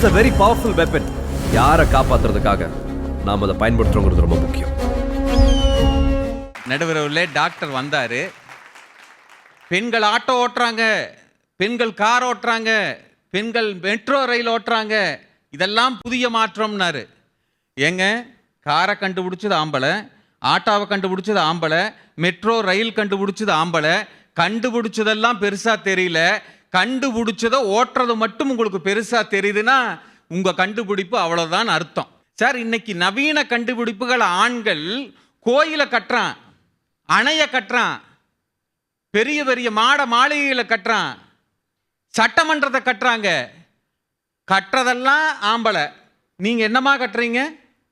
Was a very powerful weapon யாரை காப்பாத்துறதுக்காக நாம் அதை பயன்படுத்துறோங்கிறது ரொம்ப முக்கியம். நடுவரவுல டாக்டர் வந்தார். பெண்கள் ஆட்டோ ஓட்டுறாங்க பெண்கள் கார் ஓட்டுறாங்க பெண்கள் மெட்ரோ ரயில் ஓட்டுறாங்க இதெல்லாம் புதிய மாற்றம்னாரு. ஏங்க காரை கண்டுபிடிச்சது ஆம்பளை ஆட்டோவை கண்டுபிடிச்சது ஆம்பளை மெட்ரோ ரயில் கண்டுபிடிச்சது ஆம்பளை கண்டுபிடிச்சதெல்லாம் பெருசாக தெரியல. கண்டுபிடிச்சதை ஓட்டுறது மட்டும் உங்களுக்கு பெருசா தெரியுதுன்னா உங்க கண்டுபிடிப்பு அவ்வளவுதான் அர்த்தம். சார் இன்னைக்கு நவீன கண்டுபிடிப்புகள் ஆண்கள் கோயிலை கட்டுறான் அணைய கட்டுறான் பெரிய பெரிய மாட மாளிகைகளை கட்டுறான் சட்டமன்றத்தை கட்டுறாங்க. கட்டுறதெல்லாம் ஆம்பளை. நீங்க என்னமா கட்டுறீங்க?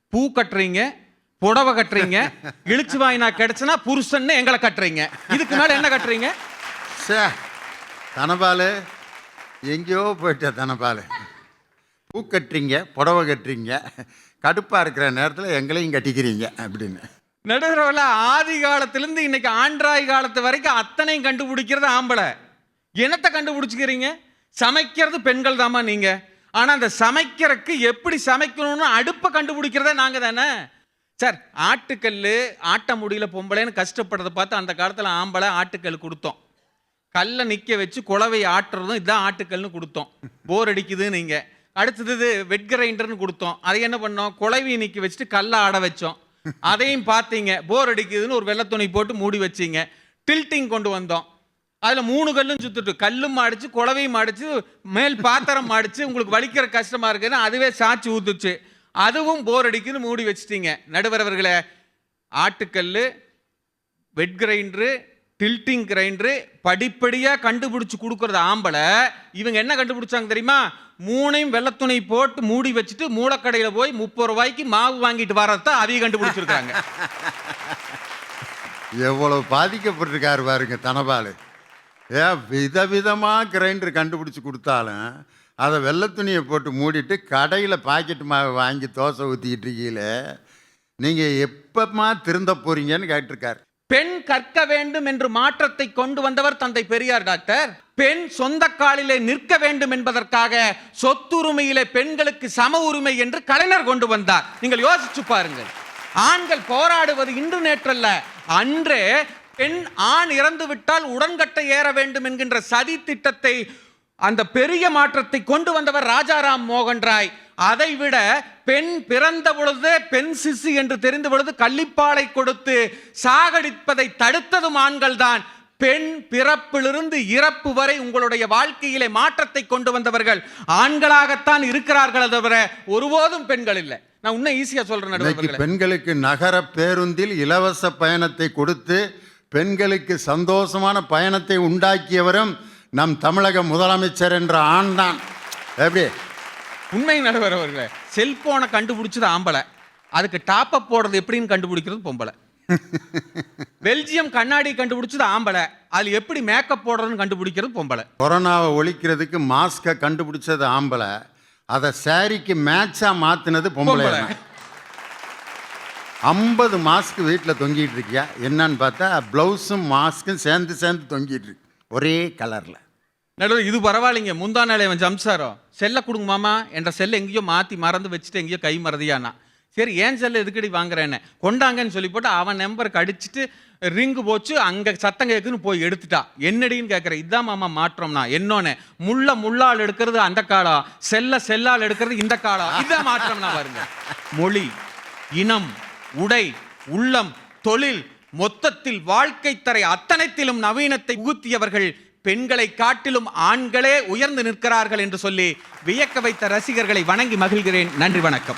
பூ கட்டுறீங்க? புடவை கட்டுறீங்க? இழிச்சு வாயினா கிடைச்சுனா புருஷன்னு எங்களை கட்டுறீங்க. இதுக்கு மேல என்ன கட்டுறீங்க? சே தனபால் எங்கேயோ போயிட்ட தனபால். பூ கட்டுறீங்க புடவை கட்டுறீங்க கடுப்பாக இருக்கிற நேரத்தில் எங்களையும் கட்டிக்கிறீங்க அப்படின்னு. நடுவரவில் ஆதி காலத்துலேருந்து இன்னைக்கு ஆண்ட்ராய் காலத்து வரைக்கும் அத்தனையும் கண்டுபிடிக்கிறது ஆம்பளை. என்னத்தை கண்டுபிடிச்சிக்கிறீங்க? சமைக்கிறது பெண்கள் தாம்மா நீங்கள் ஆனால் அந்த சமைக்கிறதுக்கு எப்படி சமைக்கணும்னு அடுப்பை கண்டுபிடிக்கிறதே நாங்கள் தானே. சார் ஆட்டுக்கல் ஆட்ட முடியல பொம்பளைன்னு கஷ்டப்படுறதை பார்த்து அந்த காலத்தில் ஆம்பளை ஆட்டுக்கல் கொடுத்தோம். கல்லை நிற்க வச்சு குழவை ஆட்டுறதும் இதுதான் ஆட்டுக்கல்னு கொடுத்தோம். போர் அடிக்குது நீங்கள் அடுத்தது வெட் கிரைண்டர்னு கொடுத்தோம். அதை என்ன பண்ணோம்? குழவி நிற்க வச்சுட்டு கல்லை ஆட வச்சோம். அதையும் பார்த்தீங்க. போர் அடிக்குதுன்னு ஒரு வெள்ளை துணி போட்டு மூடி வச்சீங்க. டில்ட்டிங் கொண்டு வந்தோம். அதில் மூணு கல்லும் சுத்துட்டு கல்லும் மாடிச்சு குழவையும் மாடிச்சு மேல் பாத்திரம் மாடிச்சு உங்களுக்கு வலிக்கிற கஷ்டமாக இருக்குன்னு அதுவே சாச்சி ஊத்துச்சு. அதுவும் போர் அடிக்குன்னு மூடி வச்சிட்டீங்க. நடுவரவர்களை ஆட்டுக்கல் வெட் கிரைண்டரு டில்ட்டிங் கிரைண்டரு படிப்படியாக கண்டுபிடிச்சி கொடுக்குறது ஆம்பளை. இவங்க என்ன கண்டுபிடிச்சாங்க தெரியுமா? மூணையும் வெள்ளத்துணை போட்டு மூடி வச்சுட்டு மூளைக்கடையில் போய் முப்பது ரூபாய்க்கு மாவு வாங்கிட்டு வரதான் அவிய கண்டுபிடிச்சிருக்காங்க எவ்வளவு பாதிக்கப்பட்டிருக்காரு பாருங்க தனபாலு. ஏன் விதவிதமாக கிரைண்டர் கண்டுபிடிச்சி கொடுத்தாலும் அதை வெள்ளை துணியை போட்டு மூடிட்டு கடையில் பாக்கெட் மாவு வாங்கி தோசை ஊற்றிக்கிட்டு இருக்கீங்களே நீங்கள் எப்பமா திருந்த போகிறீங்கன்னு கேட்டிருக்காரு. பெண் கற்க வேண்டும் என்று மாற்றத்தை கொண்டு வந்தவர் தந்தை பெரியார் டாக்டர். பெண் சொந்த காலிலே நிற்க வேண்டும் என்பதற்காக சொத்துரிமையிலே பெண்களுக்கு சம உரிமை என்று கலைஞர் கொண்டு வந்தார். நீங்கள் யோசிச்சு பாருங்கள். ஆண்கள் போராடுவது இன்று நேற்றல்ல. அன்றே பெண் ஆண் இறந்து விட்டால் உடன்கட்டை ஏற வேண்டும் என்கின்ற சதி திட்டத்தை அந்த பெரிய மாற்றத்தை கொண்டு வந்தவர் ராஜாராம் மோகன் ராய். அதை விட பெண் பிறந்த பொழுது பெண் சிசு என்று தெரிந்த பொழுது கள்ளிப்பாலை கொடுத்து சாகடிப்பதை தடுத்ததும் ஆண்கள் தான் பெண் பிறப்பிலிருந்து இறப்பு வரை உங்களுடைய வாழ்க்கையிலே மாற்றத்தை கொண்டு வந்தவர்கள். ஆண்களாகத்தான் இருக்கிறார்களே தவிர ஒருபோதும் பெண்கள் இல்லை. நான் இன்னும் ஈஸியா சொல்றேன். பெண்களுக்கு நகர பேருந்தில் இலவச பயணத்தை கொடுத்து பெண்களுக்கு சந்தோஷமான பயணத்தை உண்டாக்கியவரும் நம் தமிழக முதலமைச்சர் என்ற ஆண்தான். எப்படி? உண்மை நடுவர் அவர்களே செல்போனை கண்டுபிடிச்சது ஆம்பளை. அதுக்கு டாப் அப் போடுறது எப்படின்னு கண்டுபிடிக்கிறது பொம்பளை. பெல்ஜியம் கண்ணாடி கண்டுபிடிச்சது ஆம்பளை. அதுல எப்படி மேக்கப் போடுறதுன்னு கண்டுபிடிக்கிறது பொம்பளை. கொரோனாவை ஒழிக்கிறதுக்கு மாஸ்கை கண்டுபிடிச்சது ஆம்பளை. அதை சாரிக்கு மேட்சாக மாற்றினது பொம்பளை பொம்பளை. ஐம்பது மாஸ்க் வீட்டில் தொங்கிட்டு இருக்கியா? என்னன்னு பார்த்தா ப்ளவுஸும் மாஸ்க்கும் சேர்ந்து சேர்ந்து தொங்கிட்டு இருக்கு. ஒரே கலரில் நடுவில் இது பரவாயில்லைங்க முந்தா நாளே அவன் ஜம்சாரோ. செல்லை கொடுங்க மாமா என்ற செல்லை எங்கேயோ மாற்றி மறந்து வச்சுட்டு எங்கேயோ கை மறதியானா. சரி ஏன் செல்லை எதுக்கடி வாங்குறேன்னு. கொண்டாங்கன்னு சொல்லி போட்டு அவன் நம்பருக்கு அடிச்சுட்டு ரிங்கு போச்சு அங்கே சத்தம் கேட்குன்னு போய் எடுத்துட்டா. என்னடின்னு கேட்குறேன் இதான் மாமா மாற்றம்னா. என்னோன்னு முள்ள முள்ளால் எடுக்கிறது அந்த காலம் செல்ல செல்லால் எடுக்கிறது இந்த காலம் இதான் மாற்றம்னா பாருங்க. மொழி இனம் உடை உள்ளம் தொழில் மொத்தத்தில் வாழ்க்கை தரை அத்தனைத்திலும் நவீனத்தை ஊத்தியவர்கள் பெண்களை காட்டிலும் ஆண்களே உயர்ந்து நிற்கிறார்கள் என்று சொல்லி வியக்க வைத்த ரசிகர்களை வணங்கி மகிழ்கிறேன். நன்றி வணக்கம்.